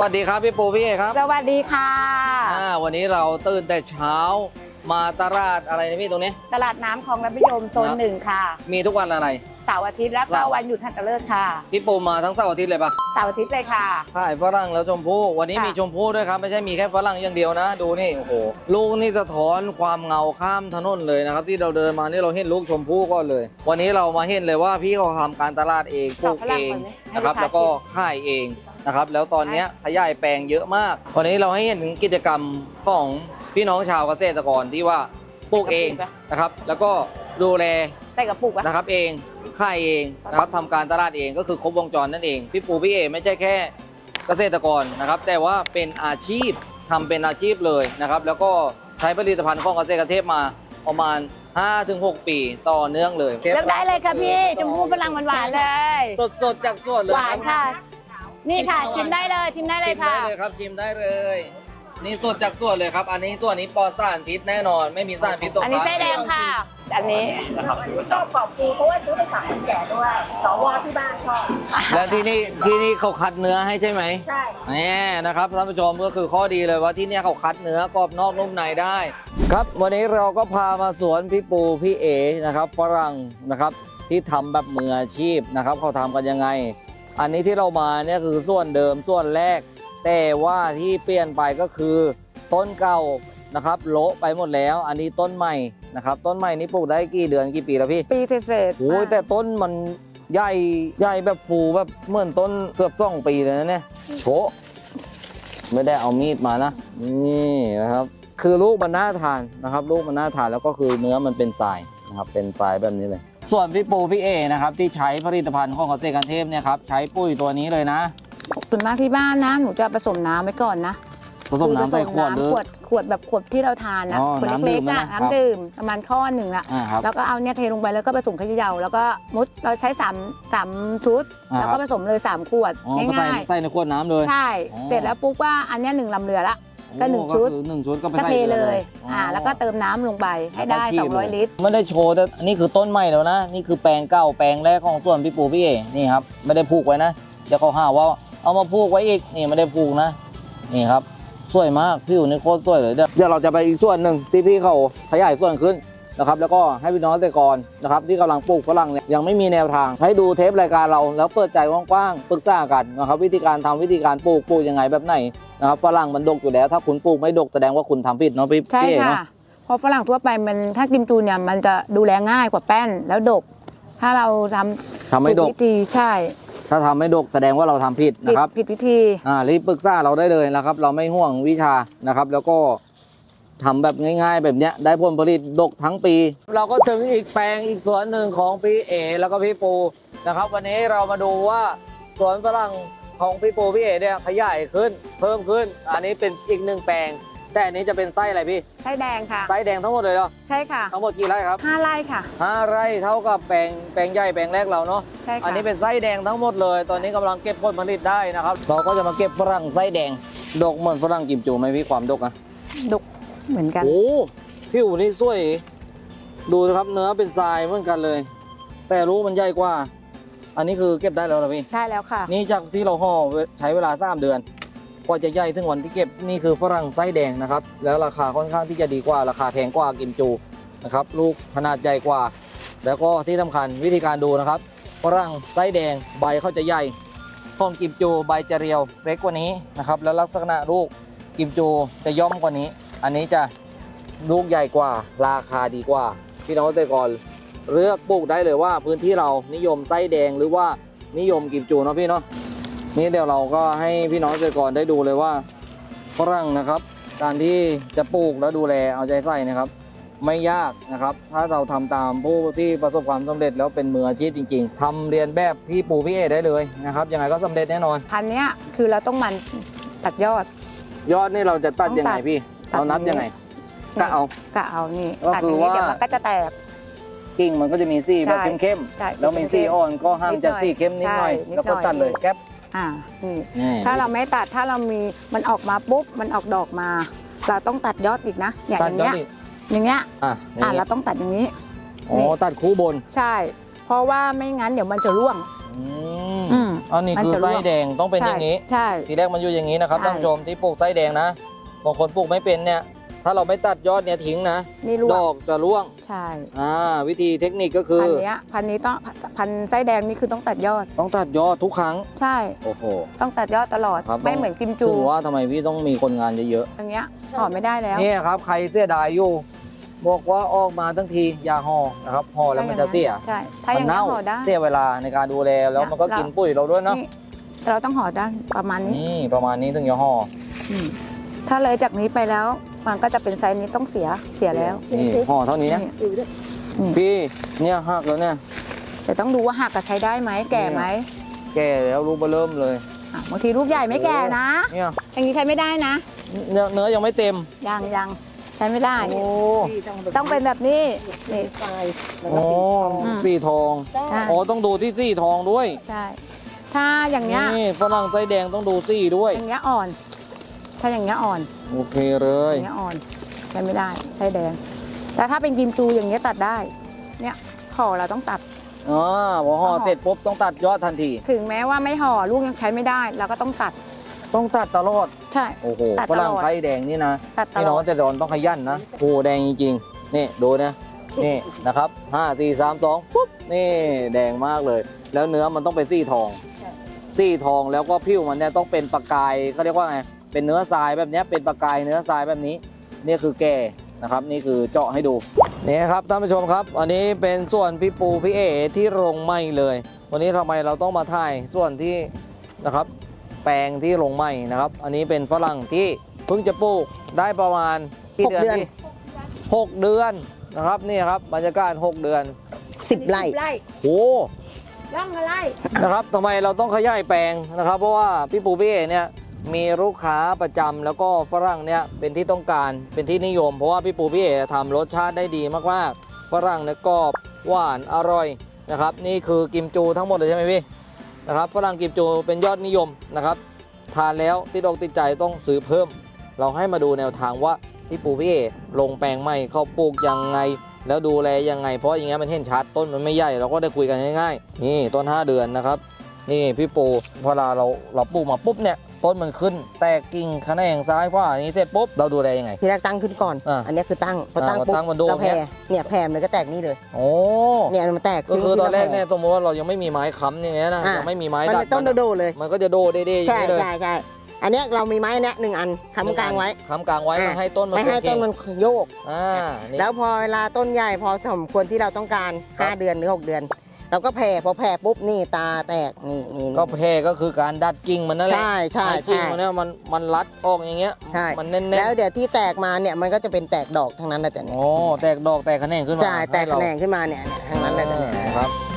วัสดีครับพี่ปูพี่เอกครับสวัสดีค่ะ อ่าวันนี้เราตื่นแต่เช้ามาตลาดอะไรนะพี่ตรงนี้ ตลาดน้ำคลองรัฐนิยมโซนครับหนึ่งค่ะ มีทุกวันอะไร เสาร์อาทิตย์แล้วก็ครับวันหยุดหัตถฤกษ์ค่ะ พี่ปูมาทั้งเสาร์อาทิตย์เลยปะเสาร์อาทิตย์เลยค่ะขายฝรั่งแล้วชมพู่วันนี้ค่ะ มีชมพู่ด้วยครับ ไม่ใช่มีแค่ฝรั่งอย่างเดียวนะ ดูนี่ โอ้โห ลูกนี่สะท้อนความเงาข้ามถนนเลยนะครับ ที่เราเดินมานี่เราเห็นลูกชมพู่ก็เลย วันนี้เรามาเห็นเลยว่าพี่เขาทำการตลาดเองปลูกเองนะครับแล้วก็ขายเอง นะครับ แล้วตอนเนี้ยขยายแปลงเยอะมาก วันนี้เราให้เห็นถึงกิจกรรมของพี่น้องชาวเกษตรกรที่ว่าปลูกเองนะครับ แล้วก็ดูแลใส่กระปุกอะนะครับเองขายเองนะครับทำการตลาดเองก็คือครบวงจรนั่นเอง พี่ปูพี่เอไม่ใช่แค่เกษตรกรนะครับ แต่ว่าเป็นอาชีพทำเป็นอาชีพเลยนะครับ แล้วก็ใช้ผลิตภัณฑ์ของเกษตรเทพมาประมาณ 5-6 ปีต่อเนื่องเลยเลือกได้เลยค่ะพี่ชมพู่ฝรั่งหวานๆเลย สดสดๆจากสวนเลยหวานค่ะ นี่ค่ะ ชิมได้เลยชิมได้เลชิยมค่ะ ได้เลยครับชิมได้เลย นี่สดจากสวนเลยครับ อันนี้ส่วนนี้ปลอดสารพิษแน่นอน ไม่มีสารพิษตกอันนี้ไส้แดงค่ะ อันนี้ชอบกรอบฟูเพราะว่าซื้อไปฝากคนแก่ด้วย สวที่บ้านชอบแล้วที่นี่ที่นี่เขาคัดเนื้อให้ใช่ไหมใช่ นี่นะครับท่านผู้ชมก็คือข้อดีเลยว่าที่เนี่ยเขาคัดเนื้อกรอบนอกนุ่มในได้ ครับวันนี้เราก็พามาสวนพี่ปูพี่เอนะครับฝรั่งนะครับที่ทำแบบมืออาชีพนะครับเขาทำกันยังไง อันนี้ที่เรามาเนี่ยคือส่วนเดิมส่วนแรก แต่ว่าที่เปลี่ยนไปก็คือ ต้นเก่านะครับโละไปหมดแล้ว อันนี้ต้นใหม่นะครับ ต้นใหม่นี้ปลูกได้กี่เดือนกี่ปีแล้วพี่ปีเศษๆโอ้ยแต่ต้นมันใหญ่ใหญ่แบบฟูแบบเหมือนต้นเกือบสองปีเลยนะเนี่ยโชะไม่ได้เอามีดมานะนี่นะครับ คือลูกมันน่าทานนะครับ ลูกมันน่าทานแล้วก็คือเนื้อมันเป็นทรายนะครับเป็นทรายแบบนี้เลย ส่วนพี่ปูพี่เอนะครับที่ใช้ผลิตภัณฑ์ของเกษตรกันเทพเนี่ยครับใช้ปุ๋ยตัวนี้เลยนะส่วนมากที่บ้านนะหนูจะผสมน้ำไว้ก่อนนะผสมน้ำใส่ขวดหรือขวดขวดแบบขวดที่เราทานนะอ๋อขวดน้ำดื่เล็กมๆนะอะครับน้ำดื่มประมาณข้อหนึ่งอะอ่าครับแล้วก็เอาเนี่ยเทลงไปแล้วก็ผสมขยาแล้วก็มุดเราใช้3ามสามชุดอ่าแล้วครัก็บผสมเลย3ขวดอ๋อก็ใส่ง่ายใส่ในขวดน้ำเลยๆใช่อ๋อเสร็จแล้วปุ๊บว่าอันเนี้ยหนึ่งลำเรือละ ก็หนึ่งโอ้ชุดคือหนึ่งชุดก็ไปก็ใส่เทรือเลยอ๋ออ่า แล้วก็เติมน้ำลงไปให้ได้ แล้วก็ฉีดเลย200 ลิตร ไม่ได้โชว์แต่อันนี่คือต้นใหม่แล้วนะ นี่คือแปลงเก่าแปลงแรกของส่วนพี่ปูพี่เอนี่ครับ ไม่ได้ผูกไว้นะ เดี๋ยวเขาหาว่าเอามาผูกไว้อีก นี่ไม่ได้ผูกนะ นี่ครับ สวยมากผิวนี่โคตรสวยเลยเดี๋ยวเดี๋ยวเราจะไปอีกส่วนหนึ่งที่พี่เขาขยายส่วนขึ้น นะครับแล้วก็ให้พี่น้องเกษตรกรนะครับที่กำลังปลูกฝรั่งเนี่ยยังไม่มีแนวทาง ให้ดูเทปรายการเราแล้วเปิดใจกว้างๆปรึกษากันนะครับวิธีการทำวิธีการปลูกปลูกยังไงแบบไหนนะครับฝรั่งมันดกอยู่แล้ว ถ้าคุณปลูกไม่ดกแสดงว่าคุณทำผิดเนาะพี่ใช่พี่เอกค่ะเนาะเพราะฝรั่งทั่วไปมันถ้ากิมจูเนี่ยมันจะดูแลง่ายกว่าแป้นแล้วดก ถ้าเราทำทำไม่ดถูกวิธีใช่ถ้าทำไม่ดกแสดงว่าเราทำผิดผิดนะครับ ผิดวิธีอ่ารีบปรึกษาเราได้เลยนะครับ เราไม่ห่วงวิชานะครับ แล้วก็ ทำแบบง่าย ๆ แบบเนี้ยได้ผลผลิตดกทั้งปี เราก็ถึงอีกแปลงอีกสวนหนึ่งของพี่เอ แล้วก็พี่ปูนะครับ วันนี้เรามาดูว่าสวนฝรั่งของพี่ปูพี่เอเนี่ยขยายขึ้น เพิ่มขึ้น อันนี้เป็นอีกหนึ่งแปลง แต่อันนี้จะเป็นไส้อะไรพี่ไส้แดงค่ะ ไส้แดงทั้งหมดเลยเหรอใช่ค่ะทั้งหมดกี่ไร่ครับห้าไร่ค่ะห้าไร่เท่ากับแปลงแปลงใหญ่แปลงแรกเราเนาะใช่ค่ะอันนี้เป็นไส้แดงทั้งหมดเลย ตอนนี้กำลังเก็บผลผลิตได้นะครับเราก็จะมาเก็บฝรั่งไส้แดงดกเหมือนฝรั่งกิมจูไหมพี่ความดกอะดก เหมือนกัน โอ้ผิวนี่สวย ดูนะครับเนื้อเป็นทรายเหมือนกันเลย แต่รู้มันใหญ่กว่า อันนี้คือเก็บได้แล้วเหรอพี่ ได้แล้วค่ะ นี่จากที่เราห่อใช้เวลา3เดือนกว่าจะใหญ่ถึงวันที่เก็บนี่คือฝรั่งไส้แดงนะครับ แล้วราคาค่อนข้างที่จะดีกว่าราคาแพงกว่ากิมจูนะครับ ลูกขนาดใหญ่กว่า แล้วก็ที่สำคัญวิธีการดูนะครับฝรั่งไส้แดงใบเขาจะใหญ่ของกิมจูใบจะเรียวเล็กกว่านี้นะครับ แล้วลักษณะลูกกิมจูจะย่อมกว่านี้ อันนี้จะลูกใหญ่กว่าราคาดีกว่า พี่น้องเกษตรกรเลือกปลูกได้เลยว่าพื้นที่เรานิยมไส้แดงหรือว่านิยมกิมจูเนาะพี่เนาะนี่เดี๋ยวเราก็ให้พี่น้องเกษตรกรได้ดูเลยว่าฝรั่งนะครับ การที่จะปลูกแล้วดูแลเอาใจใส่นะครับ ไม่ยากนะครับ ถ้าเราทำตามผู้ที่ประสบความสำเร็จแล้วเป็นมืออาชีพจริง ๆทำเรียนแบบพี่ปูพี่เอได้เลยนะครับยังไงก็สำเร็จแน่นอนพันเนี้ยคือเราต้องมันตัดยอด ยอดนี่เราจะตัดยังไงพี่ ตัดเรานับยังไงกะเอา กะเอานี่ก็ตัดคืออย่างนี้ว่า เดี๋ยวมันก็จะแตก กิ่งมันก็จะมีสีแบบใช่เข้มใช่ๆแล้วมีสีอ่อนก็ห้ามจะสีเข้มนิดหน่อย ใช่นิดหน่อย แล้วก็ตัดเลยแก๊ปอ่านี่นี่ถ้าเราไม่ตัดถ้าเรามีมันออกมาปุ๊บมันออกดอกมา เราต้องตัดยอดอีกนะอย่างตัดอย่างยอดเงี้ยอีกอย่างเงี้ยอะอ่านี่เราต้องตัดอย่างนี้ อ๋อตัดคู่บนใช่ เพราะว่าไม่งั้นเดี๋ยวมันจะร่วง อืมอืม อันนี้มันคือจะร่วงไส้แดงต้องเป็นอย่างนี้ ใช่ ทีแรกมันอยู่อย่างนี้นะครับใช่ ท่านผู้ชมที่ปลูกไส้แดงนะ บางคนปลูกไม่เป็นเนี่ย ถ้าเราไม่ตัดยอดเนี่ยทิ้งนะนี่ร่วดงอกจะร่วงใช่อ่าวิธีเทคนิคก็คือพันเนี้ยพันนี้ต้องพันไส้แดงนี่คือต้องตัดยอด ต้องตัดยอดทุกครั้ง ใช่ โอ้โห ต้องตัดยอดตลอด ครับไม่เหมือนกิมจูถึงว่าทำไมพี่ต้องมีคนงานเยอะอย่างเงี้ยห่อไม่ได้แล้ว ๆเนี่ยครับ ใครเสียดายอยู่บอกว่าออกมาทั้งทีอย่าห่อนะครับห่อแล้วมันจะเสียใช่ ถ้าอย่างมัเงี้ยเน่าห่อได้ เสียเวลาในการดูแลแล้วมันก็เรากิ กินปุ๋ยเราด้วยเนาะนี่แต่เราต้องห่อด้านประมาณนี้นี่ประมาณนี้ถึงจะห่อ อืม ถ้าเลยจากนี้ไปแล้วมันก็จะเป็นไซส์นี้ต้องเสียเสียแล้วนี่ห่อเท่านี้นี่ดูด้วยพี่เนี่ยหักแล้วเนี่ยแต่ต้องดูว่าหักกับใช้ได้ไหมแก่ไหมแก่แล้วลูกเบอเริ่มเลยอะบางทีลูกใหญ่ไม่แก่นะเนี่ยอย่างนี้ใช้ไม่ได้นะเนื้อเนื้อยังไม่เต็มยังยังใช้ไม่ได้โอ้ต้องเป็นแบบนี้นี่ไฟแล้วโอ้ก็อืมสี่ทองได้ใช่โอ้ต้องดูที่สี่ทองด้วยใช่ถ้าอย่างเงี้ยนี่ฝรั่งไส้แดงต้องดูสี่ด้วยอย่างเงี้ยอ่อน ถ้าอย่างเงี้ยอ่อนโอเคเลอยย่างเงี้ยอ่อนใช้ไม่ได้ใช้แดง แต่ถ้าเป็นกิมจูอย่างเงี้ยตัดได้ เนี่ยห่อเราต้องตัด อ๋อพอห่อห่อเสร็จปุ๊บต้องตัดยอดทันที ถึงแม้ว่าไม่ห่อลูกยังใช้ไม่ได้เราก็ต้องตัดต้องตัดตลอด ใช่ โอ้โหตัดฝตลอด รั่งไส้แดงนี่นะตัดตพี่ลน้องอดจะโดนต้องขยันนะโอ้แดงจริงๆ นี่ดูนะ นี่นะครับห้าสี่สามสองปุ๊บ นี่แดงมากเลย แล้วเนื้อมันต้องเป็นซี่ทองซี่ทองแล้วก็ผิวมันเนี่ยต้องเป็นประกายเขาเรียกว่าไง เป็นเนื้อทรายแบบเนี้ยเป็นประกายเนื้อทรายแบบนี้นี่คือแก่นะครับนี่คือเจาะให้ดูนี่ครับท่านผู้ชมครับ อันนี้เป็นส่วนพี่ปูพี่เอที่ลงไหมเลย วันนี้ทำไมเราต้องมาถ่ายส่วนที่นะครับ แปลงที่ลงไหมนะครับ อันนี้เป็นฝรั่งที่เพิ่งจะปลูกได้ประมาณกี่เดือนพี่หกเดือนนะครับนี่ครับบรรยากาศ6เดือนสิบไร่ไล่โอ้ร่องอะไรนะครับทำไมเราต้องขยายแปลงนะครับ เพราะว่าพี่ปูพี่เอเนี่ย มีลูกค้าประจำแล้วก็ฝรั่งเนี่ยเป็นที่ต้องการเป็นที่นิยม เพราะว่าพี่ปูพี่เอทำรสชาติได้ดีมากๆฝรั่งเนี่ยกรอบหวานอร่อยนะครับ นี่คือกิมจูทั้งหมดเลยใช่ไหมพี่นะครับฝรั่งกิมจูเป็นยอดนิยมนะครับ ทานแล้วติดอกติดใจต้องซื้อเพิ่ม เราให้มาดูแนวทางว่าพี่ปูพี่เอลงแปลงใหม่เขาปลูกยังไง แล้วดูแลยังไง เพราะอย่างเงี้ยมันเห็นชัดต้นมันไม่ใหญ่เราก็ได้คุยกันง่ายๆนี่ต้น 5 เดือนนะครับ นี่พี่ปูพอเราเราปลูกมาปุ๊บเนี่ย ต้นมันขึ้น แตกกิ่งแขนงซ้ายขวาอย่างนี้เสร็จปุ๊บเราดูแลยังไง ทีแรกตั้งขึ้นก่อน อ่าอันนี้คือตั้งพอตั้งอ่าปุ๊บตั้งบนโดมเราแผ่เนี่ย เนี่ยแผ่มันก็แตกนี่เลย โอ้เนี่ยมันแตกก็คือตอนแรกที่เนี่ยสมมติว่าเรายังไม่มีไม้ค้ำอย่างเงี้ยนะอ่ายังไม่มีไม้มันดัเป็ดนต้นมันโดๆเลย มันก็จะโดเด้ๆอย่างใช่นี้เลยใช่ใช่อันเนี้ยเรามีไม้เนี้ยหนึ่งอันค้ำกลางไว้ ค้ำกลางไว้อ่าไม่ให้ต้นมันไม่ให้โอเคต้นมันโยก อ่านี่ แล้วพอเวลาต้นใหญ่พอสมควรที่เราต้องการ ครับ 5 เดือนหรือ 6 เดือน เราก็แผ่พอแผ่ปุ๊บนี่ตาแตกนี่นี่นี่ก็แพร่ก็คือการดัดกิ่งมันนั่นแหละใช่ใช่ห้กิ่งใช่ มันเนี่ยมันมันรัดออกอย่างเงี้ย ใช่ มันแน่นๆแล้วเดี๋ยวที่แตกมาเนี่ยมันก็จะเป็นแตกดอกทั้งนั้นนะจ๊ะเนี่ยโอ้แตกดอกแตกแขนงขึ้นมาใช่แตกให้แขเรานงขึ้นมาเนี่ยเนี่ยทั้งนั้นเลยจ๊ะเนี่ยนะครับ